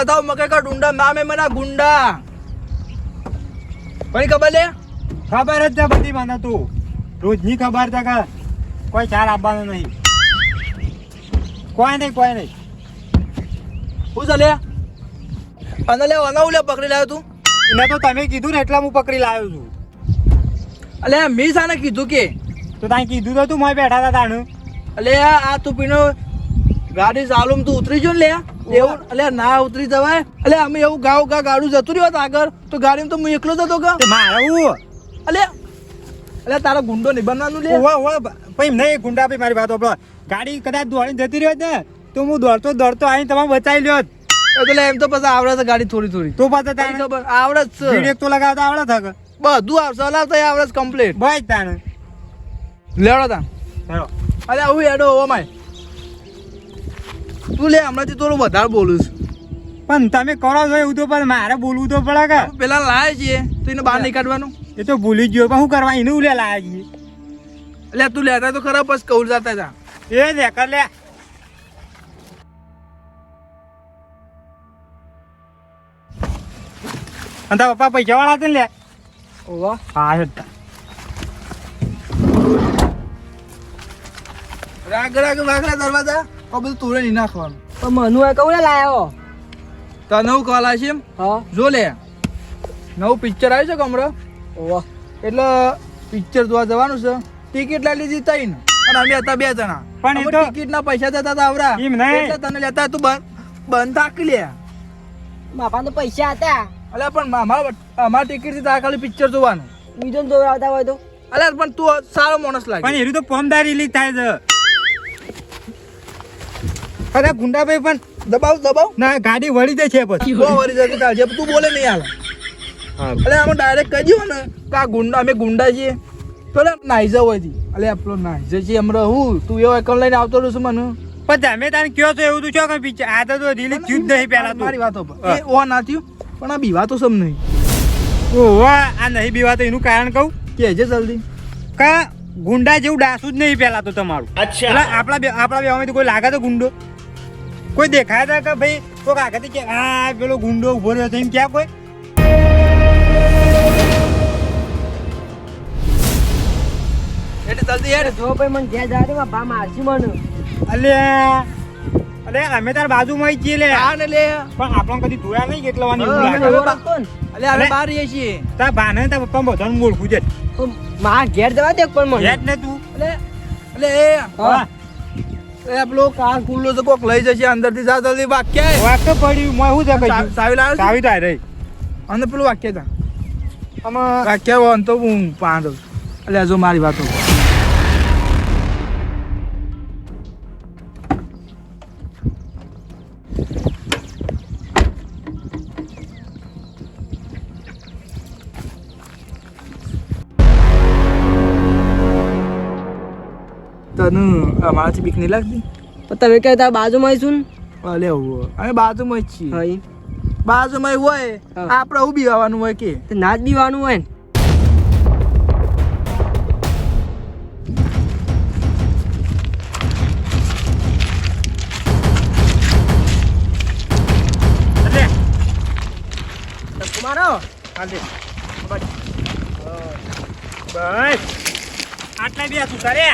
કથાઓ મકે કા ડુંડા? નામે મના ગુંડા. કોઈ ખબર લે? ખબર જ બધી મને તું. રોજની ખબર છે કે કોઈ ચાર આપવાનો નહીં. કોઈ નહીં કોઈ નહીં. શું ચાલે અને લે અનાઉ લે પકડી લાવ્યો તું? મેં તો તમે કીધું ને એટલા હું પકડી લાવ્યો છું. અલે મી સાને કીધું કે? તો તાઈ કીધું તો તું મોય બેઠા હતા તાણું. અલે આ તું પીનો ગાડી ચાલુમ તું ઉતરી જો ને લે. એવું અલે ના ઉતરી જવાય. અલે અમે એવું ગાવ ગા ગાડું જતું રહ્યું આગળ તો ગાડીમાં તો હું એકલો જ હતો કે તે મારે હું? અલે અલે તારો ગુંડો નહીં બનવાનું લે ઓવા ઓવા ભાઈ નહીં ગુંડા ભાઈ મારી વાત આપણો ગાડી કદાચ દોડીને જતી રહ્યો ને તો હું દોડતો દોડતો આવીને તમે બચાવી લ્યો એટલે એમ તો પછી આવડે છે ગાડી થોડી થોડી. તો પાછા તારી ખબર આવડે જ છે. એક તો લગાવતા આવડે થકે બધું આવશે હલાવતા આવડે જ કમ્પ્લીટ બસ તાણે. લેવડો તાણ. અરે આવું એડો ઓ માય તું લે હમણાંથી થોડું વધારે બોલું છું. પણ તમે કરો છો એવું તો પણ મારે બોલવું તો પડે કે? પેલા લાવે છીએ તો એને બહાર નહીં કાઢવાનું? એ તો ભૂલી જ ગયો પણ શું કરવા એનું લે લાયા છીએ. એટલે તું લેતા તો ખરા બસ કૌલ જતા હતા એ લે કર લે. અને તારા પપ્પા પૈસા વાળા હતા ને લે? ઓવા. હા હતા. રાગ રાગ વાગરા દરવાજા. આ બધું તોડે નહીં નાખવાનું. પણ મનુ એ કઉ લાયો. તો નવું કોલ છે એમ? હા. જો લે. નવું પિક્ચર આવ્યું છે કે હમણાં? ઓવા એટલે પિક્ચર જોવા જવાનું છે. ટિકિટ લઈ લીધી ત્રણ અને અમે હતા બે જણા. પણ એ તો- ટિકિટ ના પૈસા દેતા હતા આવરા. એમ નહીં. એટલે તને લેતા તું બંધ બંધ થાકી લે. માપા તો પૈસા હતા. અલે પણ મામા અમાર ટિકિટથી તારે ખાલી પિક્ચર જોવાનું. બીજો જોવા દોરાવતા હોય તો? અલે પણ તું સારો માણસ લાગે. પણ એરી તો પોમદારી લીધ થાય છે અરે ગુંડાભાઈ પણ દબાવ દબાવ. ના ગાડી વળી દે છે પછી. બહુ વળી જાય તાર તું બોલે નહીં હાલ. અલે આમાં ડાયરેક્ટ કહી દઉં ને કે આ ગુંડા અમે ગુંડા છીએ. પેલા નાઈઝા હોય છે. અલે આપણો નાઈઝા છે હમણાં હું? તું એવો એકાઉન્ટ લઈને આવતો રહું છું મને. પણ તમે તને કયો છો એવું તું છો કે પિક્ચર આ તો રિલીઝ થયું જ નહીં પહેલા મારી વાતો પર. એ ઓ ના થયું પણ આ બીવા તો સમ નહીં. ઓહો આ નહીં બીવા તો એનું કારણ કહું? કે છે જલ્દી. કા ગુંડા જેવું ડાસું જ નહીં પહેલા તો તમારું. અચ્છા. આપણા બે આપણા બેમાંથી કોઈ લાગે તો ગુંડો. કોઈ દેખાય છે કે ભાઈ તો કાકાથી કે આ પેલો ગુંડો ઊભો રહ્યો છે. એમ ક્યાં કોઈ? એટલે જલ્દી યાર જો ભાઈ મને ઘેર જવા દે બા મારશે મને. અલે અલે અમે તાર બાજુમાં જ છીએ લે. આ ને લે. પણ આપણને કદી જોયા નહીં કેટલા વાની એવું હા, લાગે બા- રાખતો અલે અમે બહાર રહીએ છીએ. તાર બાને તાર પપ્પા બધાને ઓળખું છે. તો ઘેર જવા દે પણ મને. ને તું. અલે અલે એ. હા. એ પેલો કાર ખુલ્લો તો કોક લઈ જશે અંદરથી જા જલ્દી વાક્ય વાત તો પડ્યું મેં શું છે? કહ્યું સાવી લાવ્યો સાવી તો રહી. અને પેલું વાક્ય વાક્ય હોય તો હું પાંચ એટલે જો મારી વાતો. તને. અમારાથી બીક નહીં લાગતી. પણ તમે કહે તારા બાજુમાં છું ને? લે અમે બાજુમાં જ છીએ. હા બાજુમાં હોય આપણે ઊભી આવવાનું હોય કે. ના જ બીવાનું હોય ને. બસ. આટલા બે તું તારે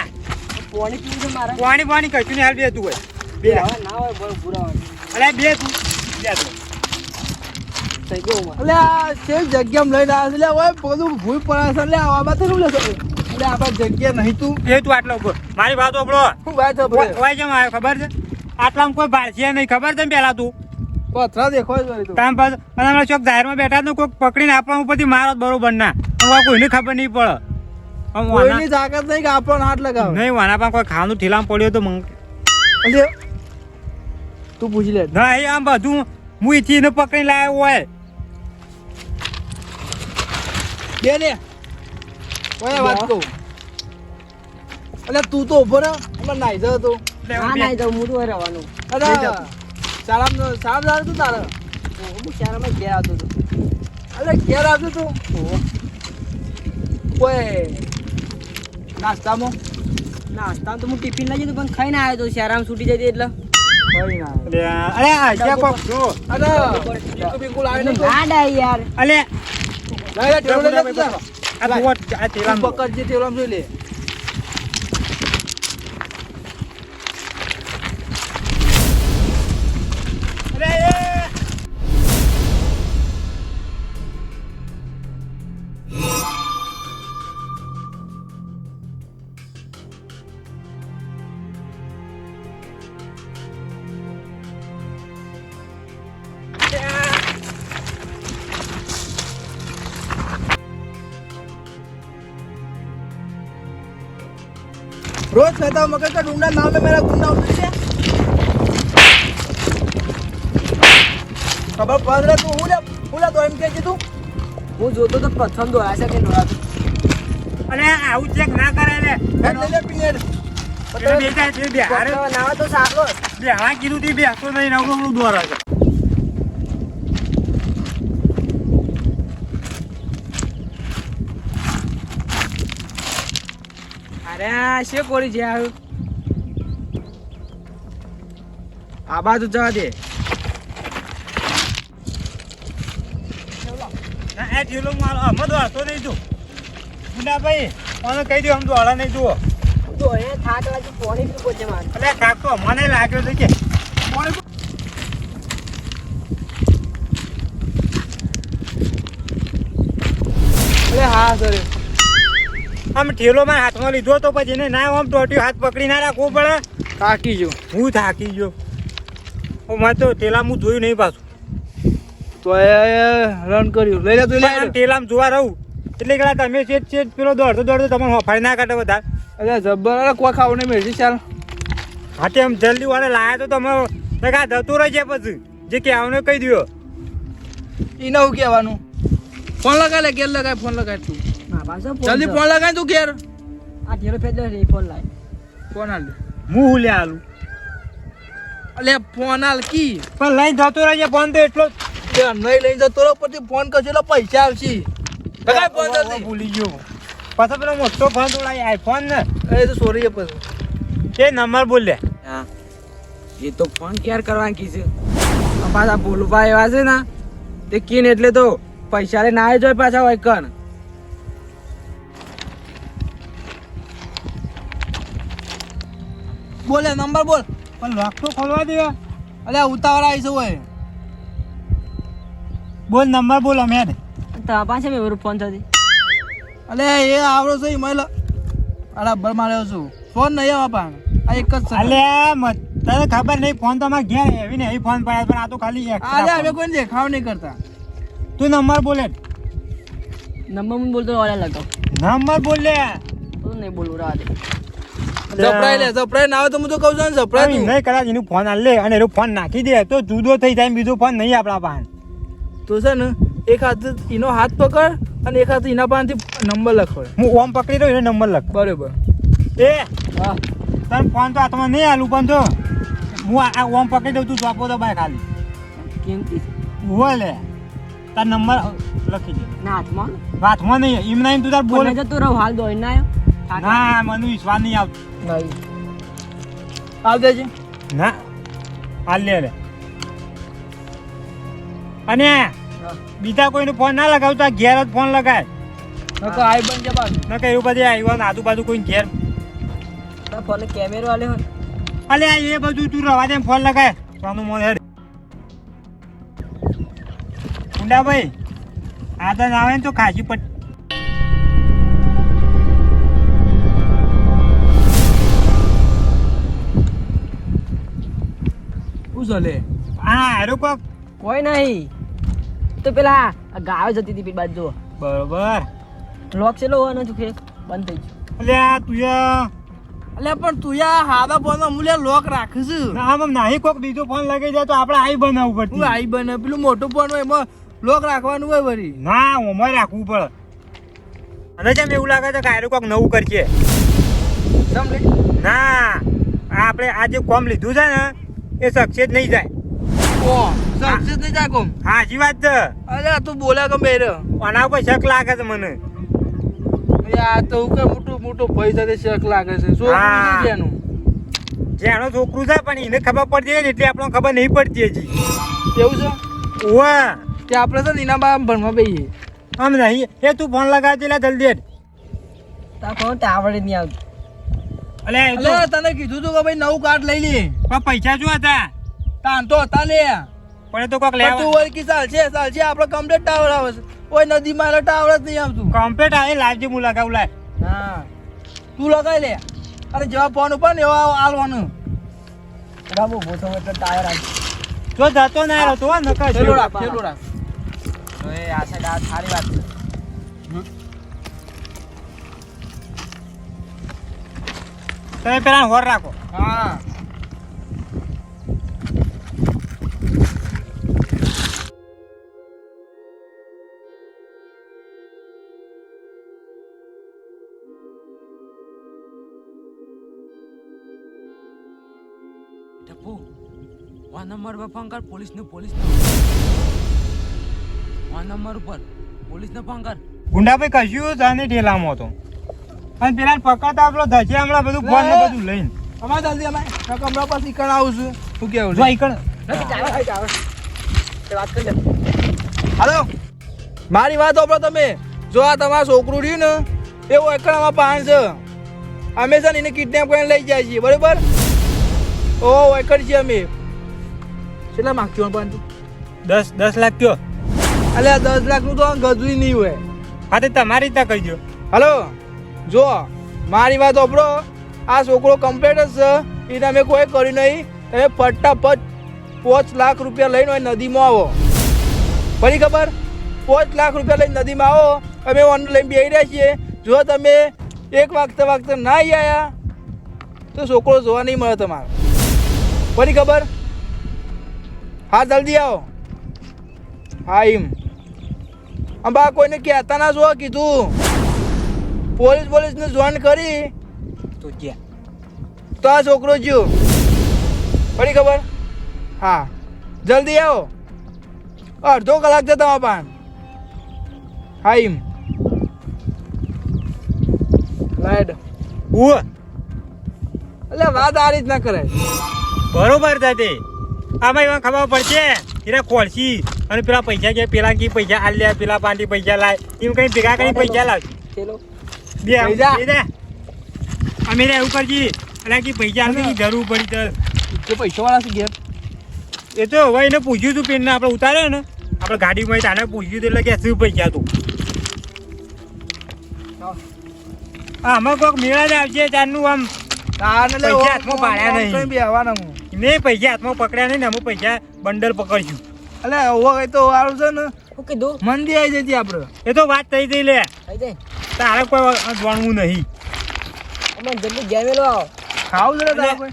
પાણી પીવું છે મારે? પાણી પાણી કશું નહીં હાલ બે તું હોય. બે. ના હોય બહુ બુરા અરે બે તું. બે તું. આટલો મારી વાત ખબર છે? આટલામાં કોઈ ભાળશે નહીં. ખબર છે ને પેલા તું? પથરા દેખાય ચોક જાહેરમાં બેઠા કોઈક પકડીને આપણા ઉપરથી મારો બરોબર ના. કોઈ કોઈને ખબર નહીં પડે. કોઈની તાકાત નહીં કે આપણને હાથ લગાવે. નહીં વાના પણ કોઈ ખાવાનું ઠેલામાં પડ્યો તો મંગ તું પૂછી લે. ના એ આમ બધું હું ઈથી એને પકડી લાવ્યો હોય. બે ને ઓય વાત કહું? અલે તું તો ઊભો રહે. અમે નાઈ જતો તો. ના બે- ના તો મોટું હોય રહેવાનું. અરે સારામ સારામ સારું તું તારે? હું સારામાં ઘેર આવતો હતો. એટલે ઘેર આવતો તું. કોઈ નાસ્તામાં? નાસ્તામાં તો હું ટિફિન લઈ જતો પણ ખાઈને આવ્યો તો શાળામાં છૂટી જતી એટલે. અરે આ रोज कहता हूँ मगर का ढूंढा नाम है मेरा गुंडा उतर गया ખબર પડ રે તું હું લે હું લે તો એમ કે તું હું જોતો તો પ્રથમ દોરાશે કે દોરાતું અલે આવું ચેક ના કરાય લે હેડ લઈ લે પિનેડ એટલે બે જાય છે, બે હારે ના આવે તો સારો બે હા કીધું તી બે હાથો નહીં નવરો નવરો દોરા છે અરે શું કોરી છે આ આ બાજુ જવા દે. ના, એ ઢીલો મારો આમ દોડતો નહીં તું ગુંડા ભાઈ મને કહી દો આમ દોડા નહીં જુઓ. તો એ થાક લાગી પોણી પીવો છે મારે. તો મને લાગ્યો છે કે. અરે હા સર આમ ઠેલો માં હાથમાં લીધો તો પછી એને ના આમ ટોટ્યું હાથ પકડી ના રાખવું પડે. કાકી જો હું થાકી ગયો. ઓ મેં તો ઠેલા હું જોયું નહીં પાછું. તો એ રન કર્યું. લઈ લે તું પણ આમ જોવા રહું. એટલે કે તમે છે છે પેલો દોડતો દોડતો તમે હોફાઈ ના કાઢે બધા. અરે જબ્બર અરે કોઈ ખાવું નહીં મેળવી ચાલ. હાથે એમ જલ્દી વાળે લાયા તો તમે તો કા જતું રહી જાય પછી. જે કહેવાનું કહી દો એને હું કહેવાનું. ફોન લગાડે લે લગાય ફોન લગાય તું. જલ્દી ફોન લગાય તું ઘેર. આ ઢેરો ફેર રે ફોન લાય. ફોન હાલ હું હું લે આલું? અલે ફોન હાલ કી? પણ લઈને જતો રહી ફોન તો એટલો નહીં લઈને જતો રહો પછી ફોન કરશે એટલે પૈસા આવશે. લગાય ફોન જલ્દી. ભૂલી ગયો. પાછો પેલો મોટો ફોન ઉડાય આઈફોન ને. એ તો સોરી પછી. તે નંબર બોલ લે. હા. એ તો ફોન કેર કરવાની કી છે? પાછા ભૂલવા એવા છે ને તે કીન એટલે તો પૈસા લે ના જોય પાછા હોય કણ બોલે નંબર બોલ. પણ લોક તો ખોલવા દે. અલે ઉતાવળ આવી છે હોય બોલ નંબર બોલ અમે તો પાછા મેં ફોન થતી અલે એ આવડો છે હિમાલ બરાબર માર્યો છું. ફોન નહીં આવા પણ. આ એક જ છે. અલે મત તને ખબર નહીં ફોન તો અમારે ઘેર એવી ને એવી ફોન પડ્યા પણ આ તો ખાલી અરે હવે. કોઈ દેખાવ નહીં કરતા. તું નંબર બોલે. નંબર મને બોલતો ઓલા લગાવ. નંબર બોલ. લે તું નહીં બોલું રાહ દે લે જપરાય ના આવે તો હું તો કહું છું ને જપરાય નહીં તું. કદાચ એનું ફોન આલ અને એનો ફોન નાખી દે તો જુદો થઈ જાય બીજો ફોન નહીં આપણા પાન તો છે ને એક હાથ એનો હાથ પકડ અને એક હાથ એના પાસેથી નંબર લખો હું ઓમ પકડી દઉં એનો નંબર લખ. બરોબર. એ હા. તને ફોન તો હાથમાં નહીં આલું પણ તો હું આ ઓમ પકડી દઉં તું ચોપો દબાય ખાલી. કેમથી? હોય લે. તાર નંબર લખી દે. ના હાથમાં? હાથમાં નહીં એમ નહીં તું તાર બોલ. જતો રહું હાલ દોઈ ના ના મને વિશ્વાસ નહીં આવતો. નહીં આવ દેજે ના આ લે લે. અને બીજા કોઈને ફોન ના લગાવતા ઘેર જ ફોન લગાય. નકર આઈ બન છે બાજુ ન કે એવું બધે આવ્યો ને આજુબાજુ કોઈ ઘેર. તારા ફોન કેમેરો આલે હોય. અલે એ બધું તું રવા દે ફોન લગાય. સોનું મોન હેડ. ભાઈ આદન આવે ને તો ખાસી પટ શું ચાલે? હા હારું કોક? કોઈ નહીં. તો પેલા આ ગાયો જતી હતી પેલી બાજુ. બરોબર. લોક ચેલો હોય ને કે બંધ થઈ ગયું. તું યા. અલે પણ તું યા હાદા ફોન મૂલ્ય લોક રાખીશું ના આમ નહીં કોક બીજો ફોન લગાઈ જાય તો આપણે આઈ બનાવવું હું તું આઈ બને પેલું મોટું ફોન હોય એમાં લોક રાખવાનું હોય વળી. ના ઓમાં રાખવું પડે. અને જેમ એવું લાગે છે કે આયરું કોક નવું કરશે સમજ. ના આપણે આ જે કોમ લીધું છે ને એ સક્સેસ નહીં જાય. ઓ સક્સેસ નહીં જાય કોમ? હાજી વાત છે. અરે તું બોલ્યા ગમે રે આના ઉપર શક લાગે છે મને? આ તો કે મોટું મોટું પૈસા દે શક લાગે છે. શું એનું જેનો? છોકરું છે પણ એને ખબર પડતી હોય ને એટલે આપણને ખબર નહીં પડતી હજી. એવું છે? ઓવા કે આપણે તો નીના બા ભણવા બેહીએ. આમ નહીં. એ તું ફોન લગાવજે જલ્દી. તાર ફોન ટાવર નહીં આવતું. અલે તને કીધું તું કે ભાઈ નવું કાર્ડ લઈ લે. પણ પૈસા શું હતા? તાન તો હતા લે. પણ તો કોક લેવા તું લેવા હોય છે ચાલશે ચાલશે આપણો કમ્પ્લેટ ટાવર આવે છે કોઈ નદીમાં એટલે ટાવર જ નહીં આવતું. કમ્પ્લેટ આવે લાવજે હું લગાવું લાય હા. તું લગાઈ લે. અરે જેવા ફોન ઉપર ને એવા આલવાનું. બાબુ બોથો એટલે ટાયર આવી જો જતો ના રહ્યો તો નકા રાખ તો એ આ સાઈડ આ સારી વાત છે. તમે પેલા હોર રાખો. હા. ટપુ વન નંબર પર ફોન કર પોલીસને પોલીસ વન નંબર ઉપર પોલીસને ફોન કર. ગુંડાભાઈ કશું જાને ઠેલામાં હતો. અને પેલા પકડતા પેલો ધસે હમણાં બધું ફોન ને બધું લઈને. અમારે જલ્દી અમે કમરા પાસે ઈકણ આવું છું. શું કેવું જો ઈકણ. વાત કરી હાલો. મારી વાત સાંભળો તમે. જો આ તમારું છોકરું રહ્યું ને એવું એકડામાં પાન છે. અમે છે ને એને કિડનેપ કરીને લઈ જાય છીએ બરોબર? ઓ એકડ છીએ અમે. કેટલા માગ્યો પણ દસ દસ લાખ કયો અલ્યા આ દસ લાખનું તો ગજું નહીં હોય. હા તે તમારી રીતે કહી દો હલો. જો, મારી વાત સાંભળો. આ છોકરો કમ્પ્લેટ જ છે. એને મેં કોઈ કર્યું નહીં. તમે ફટાફટ પાંચ લાખ રૂપિયા લઈને નદીમાં આવો. ફરી ખબર? પાંચ લાખ રૂપિયા લઈને નદીમાં આવો. અમે ઓનલાઈન લઈને બેસી રહ્યા છીએ. જો તમે એક વાગતે વાગતે ના આવ્યા તો છોકરો જોવા નહીં મળે તમારે. ફરી ખબર? હા, જલ્દી આવો. હા, એમ. અંબા, કોઈને કહેતા ના જો કીધું. પોલીસ પોલીસને જોઈન કરી તો ગયા તો આ છોકરો જ્યો. પડી ખબર? હા. જલ્દી આવો. અડધો કલાક છે તમારા પાન હા એમ લાઈટ. ઉ એટલે વાત આ રીત ના કરે. બરોબર છે તે. આમાં એમાં ખબર પડશે એના ખોલશી અને પેલા પૈસા કે પેલા કી પૈસા આલ્યા પેલા પાંડી પૈસા લાય એમ કઈ ભેગા કઈ પૈસા લાવ ચલો બે. અમે રે એવું કરજી. એટલે કે પૈસા હાલની જરૂર પડી તો. કે પૈસા વાળા છે ઘેર? એ તો હવે એને પૂછ્યું તું પેનને આપણે ઉતાર્યો ને. આપણે ગાડીમાં તાને પૂછ્યું હતું એટલે કે શું પૈસા તું. આમાં કોઈક મેળા જ આવશે ચારનું આમ. તાને લે પૈસા હાથમાં પાડ્યા નહીં. હું. મેં પૈસા હાથમાં પકડ્યા નહીં ને અમે પૈસા બંડલ પકડશું. એટલે હવે કઈ તો સારું છે ને. શું કીધું? મંદી આવી જતી આપણે એ તો વાત થઈ થઈ લે. થઈ જાય તારે કોઈ જાણવું નહીં. અમે જલ્દી જમેલો આવો. ખાવું છે તારે કોઈ?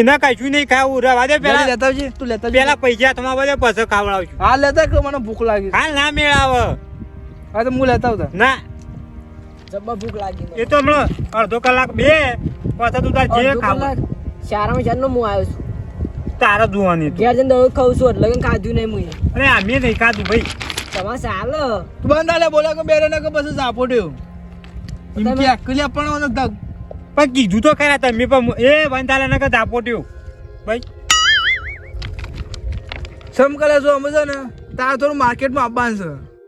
એને કશું નહીં ખાવું. રવા દે પેલા લેતા આવજે તું લેતા. પેલા પૈસા હાથમાં બધે પછી ખાવડાવશું. હા લેતા કે મને ભૂખ લાગી. છે. ના મેળાવ. હા તો હું લેતા આવતા. ના. જબ્બર ભૂખ લાગી એ તો હમણાં અડધો કલાક બે પછી તું તાર જે ખાવું. શાળામાં ચારનો હું આવ્યો છું. તારે જોવાની ઘેર જઈને દરરોજ ખાઉં છું એટલે ખાધું નહીં મુએ અરે અમે નહીં ખાધું ભાઈ. ચાલે. તું બંધ આલે બોલા કે બેરે ને કે પછી સાપોટ્યો એમ તમે- કે અકલી આપણને ધક પણ કીધું તો ખરા તમે પણ એ બંધાલે ને કે ઝાપોટ્યું ભાઈ. સમ કરે છો અમે છે ને તાર થોડું માર્કેટમાં આપવાનું છે.